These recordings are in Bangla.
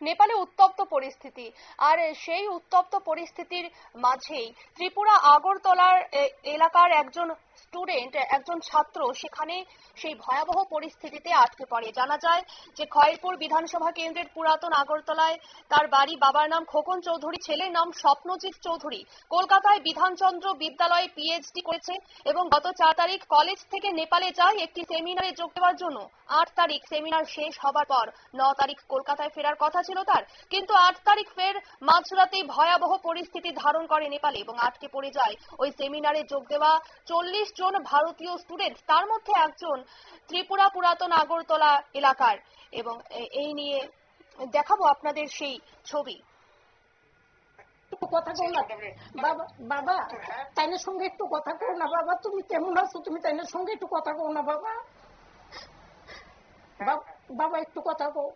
নেপালে উত্তপ্ত পরিস্থিতি। আর সেই উত্তপ্ত পরিস্থিতির মাঝেই ত্রিপুরা আগরতলার এলাকার একজন স্টুডেন্ট, একজন ছাত্র সেখানে সেই ভয়াবহ পরিস্থিতিতে আটকে পড়ে। জানা যায় যে খয়েরপুর বিধানসভা কেন্দ্রের পুরাতন আগরতলায় তার বাড়ি, বাবার নাম খোকন চৌধুরী, ছেলের নাম স্বপ্নজিৎ চৌধুরী। কলকাতায় বিধানচন্দ্র বিদ্যালয়ে পিএইচডি করেছে এবং গত চার তারিখ কলেজ থেকে নেপালে যায় একটি সেমিনারে যোগ দেওয়ার জন্য। আট তারিখ সেমিনার শেষ হবার পর ন তারিখ কলকাতায় ফেরার কথা ছিল তার। কিন্তু আট তারিখ ফের মাঝরাতেই ভয়াবহ পরিস্থিতি ধারণ করে নেপালে এবং আটকে পড়ে যায়। ওই সেমিনারে যোগ দেওয়া চল্লিশ জন ভারতীয় স্টুডেন্ট তার মধ্যে একজন ত্রিপুরা পুরাতন আগরতলা এলাকার। এবং এই নিয়ে দেখাবো আপনাদের সেই ছবি। একটু কথা কও না। বাবা বাবা তাইনের সঙ্গে একটু কথা কও না বাবা। তুমি কেমন আছো? তুমি তাইনের সঙ্গে একটু কথা কও না বাবা। বাবা একটু কথা কও।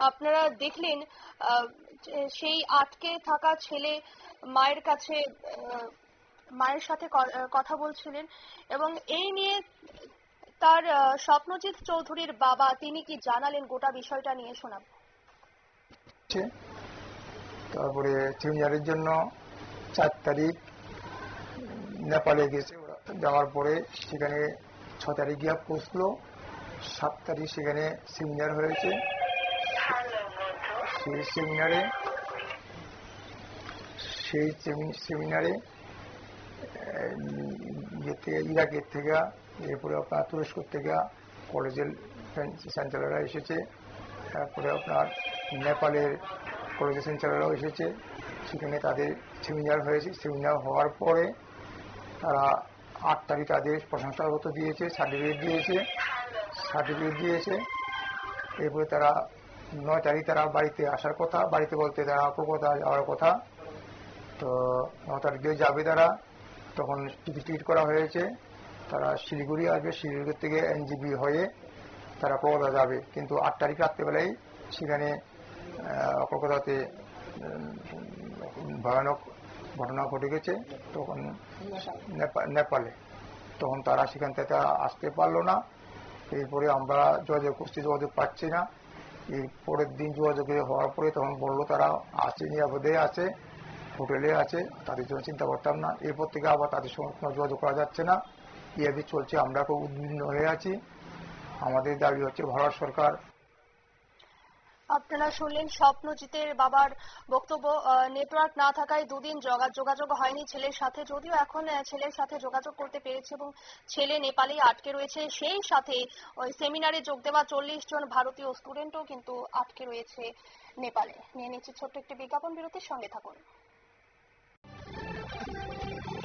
আপনারা দেখলেন সেই আটকে থাকা ছেলে মায়ের কাছে মায়ের সাথে কথা বলছিলেন এবং এই নিয়ে তার স্বপ্নজিৎ চৌধুরীর বাবা, তিনি কি জানালেন? গোটা বিষয়টা নিয়ে শোনাব। তারপরে সিনিয়রের জন্য চার তারিখ নেপালে গেছে, ওরা যাওয়ার পরে সেখানে ছ তারিখ গিয়া পৌঁছলো, সাত তারিখ সেখানে সিনিয়র হয়েছে। সেই সেমিনারে সেই সেমি- সেমিনারে ইয়েতে ইরাকের থেকে, এরপরে আপনার তুরস্ক থেকে কলেজের সঞ্চালকরা এসেছে, তারপরে আপনার নেপালের কলেজের সঞ্চালকরাও এসেছে, সেখানে তাদের সেমিনার হয়েছে। সেমিনার হওয়ার পরে তারা আট তারিখ তাদের প্রশংসাপত্র দিয়েছে সার্টিফিকেট দিয়েছে সার্টিফিকেট দিয়েছে, এরপরে তারা নয় তারিখ তারা বাড়িতে আসার কথা, বাড়িতে বলতে তারা কলকাতা যাওয়ার কথা। তো ন তারিখ দিয়ে যাবে তারা, তখন টিকিট টিকিট করা হয়েছে। তারা শিলিগুড়ি আসবে, শিলিগুড়ি থেকে এনজিবি হয়ে তারা কলকাতা যাবে। কিন্তু আট তারিখ রাত্রেবেলায় সেখানে কলকাতাতে ভয়ানক ঘটনা ঘটে গেছে। তখন নেপা- নেপালে। তখন তারা সেখান থেকে আসতে পারল না। এরপরে আমরা যোগাযোগ করছি যোগাযোগ পাচ্ছি না। পরের দিন যোগাযোগ হওয়ার পরে তখন বলল তারা আছে নিরাপদে আছে, হোটেলে আছে, তাদের জন্য চিন্তা করতাম না। এরপর থেকে আবার তাদের সঙ্গে কোনো যোগাযোগ করা যাচ্ছে না। এভাবে চলছে, আমরা খুব উদ্বিগ্ন হয়ে আছি। আমাদের দাবি হচ্ছে, ভারত সরকার আপনারা শুনলেন স্বপ্নজিতের বাবার বক্তব্য। নেটওয়ার্ক না থাকায় দুদিন যোগাযোগ হয়নি ছেলের সাথে। যদিও এখন ছেলের সাথে যোগাযোগ করতে পেরেছে এবং ছেলে নেপালে আটকে রয়েছে। সেই সাথে ওই সেমিনারে যোগ দেওয়া চল্লিশ জন ভারতীয় স্টুডেন্টও কিন্তু আটকে রয়েছে নেপালে। নিয়ে নিচ্ছে ছোট্ট একটি বিজ্ঞাপন। বিরতির সঙ্গে থাকুন।